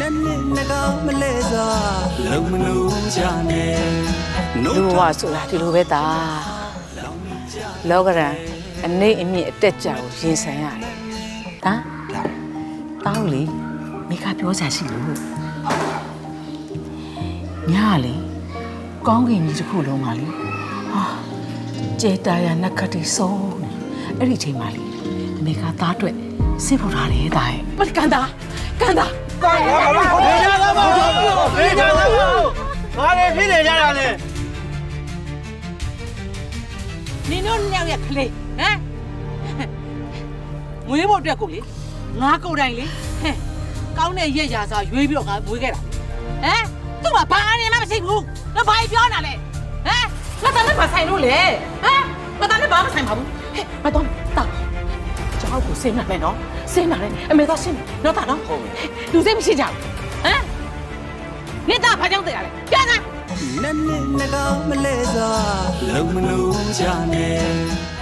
နက်နစ်နှကောင်မလဲစွာလုံမလို့ကြနဲ့လူဘဝဆိုတာဒီလိုပဲတာလောကရန်အနေအမြင့်အတက်ကြကိုရင်ဆိုင်ရတယ်။ဟာတောင်းလေမိခပြောစရာရှိလို့ညာလေကောင်းကင်ကြီးတစ်ခုလုံးပါလေဟာကျေတာယာနက်ခတ်တီဆုံးနေအဲ့ဒီချိန်မှလေမိခသားအတွက်စိတ်ဖို့ထားတယ်တာရဲ့မကန်တာကန်တာ နေကြသမောနေကြသမောဘာလဲဖြစ်နေကြတာလဲနင်တို့ညောင်ရကလေးဟမ်မွေးဖို့အတွက်ကိုလေငါကိုယ်တိုင်လေဟဲ့ကောင်းတဲ့ရက်ရာစာရွေးပြီးတော့ငါမွေးခဲ့တာဟမ်သူ့မှာဘာအနေမှမရှိဘူးတော့ဘာပြောနေတာလဲဟမ်ငါတလည်းမဆိုင်လို့လေဟမ်ငါတလည်းဘာမှဆိုင်ပါဘူးဟဲ့မတော့တာ ကျောင်းကိုစင်းနေမယ်နော်စင်းနေတယ်အမေတော့စင်းမယ်နော်တာနော်ဟုတ်လူစိတ်မရှိကြဘူးဟမ်နေသားဘာကြောင့်တည်ရလဲပြန်လာနက်နစ်နှကောင်မလဲစွာလုံမလို့ကြနဲ့